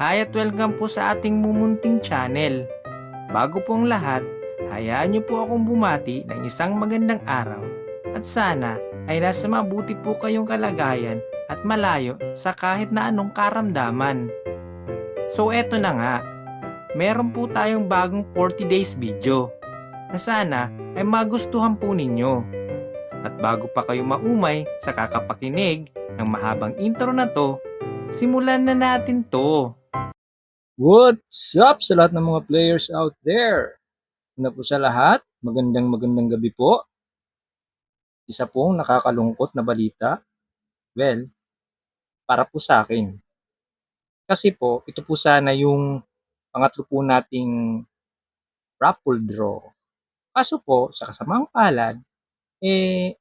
Hi at welcome po sa ating mumunting channel. Bago pong lahat, hayaan niyo po akong bumati ng isang magandang araw at sana ay nasa mabuti po kayong kalagayan at malayo sa kahit na anong karamdaman. So eto na nga, meron po tayong bagong 40 days video na sana ay magustuhan po ninyo. At bago pa kayo maumay sa kakapakinig ng mahabang intro na to, simulan na natin to. What's up sa lahat ng mga players out there? Una po sa lahat, magandang magandang gabi po. Isa pong nakakalungkot na balita. Well, para po sa akin. Kasi po, ito po sana yung pangatlo po nating raffle draw. Kaso po, sa kasamang palad, eh,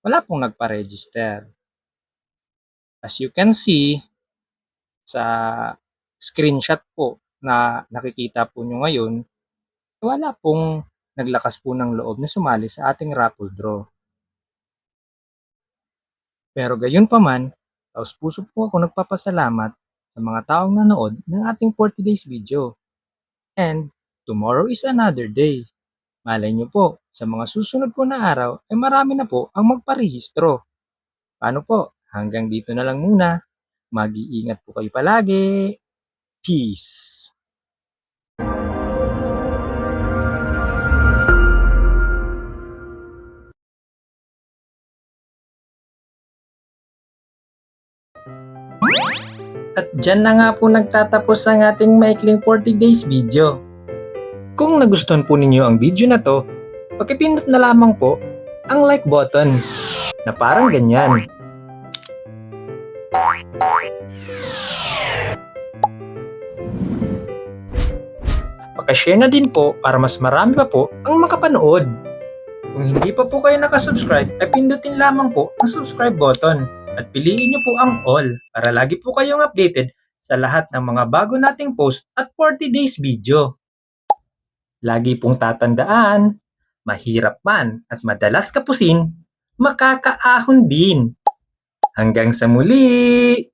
wala pong nagpa-register. As you can see, sa screenshot po na nakikita po nyo ngayon, wala pong naglakas po ng loob na sumali sa ating raffle draw. Pero gayon pa man, taos puso po ako nagpapasalamat sa mga taong nanood ng ating 40 days video. And tomorrow is another day. Malay nyo po, sa mga susunod po na araw ay marami na po ang magparehistro. Paano po? Hanggang dito na lang muna. Mag-iingat po kayo palagi. Peace. At dyan na nga po nagtatapos ang ating maikling 40 days video. Kung nagustuhan po ninyo ang video na to, pakipindot na lamang po ang like button na parang ganyan. Pakashare na din po para mas marami pa po ang makapanood. Kung hindi pa po kayo nakasubscribe, ay pindutin lamang po ang subscribe button at piliin nyo po ang all para lagi po kayong updated sa lahat ng mga bago nating post at 40 days video. Lagi pong tatandaan, mahirap man at madalas kapusin, makakaahon din. Hanggang sa muli!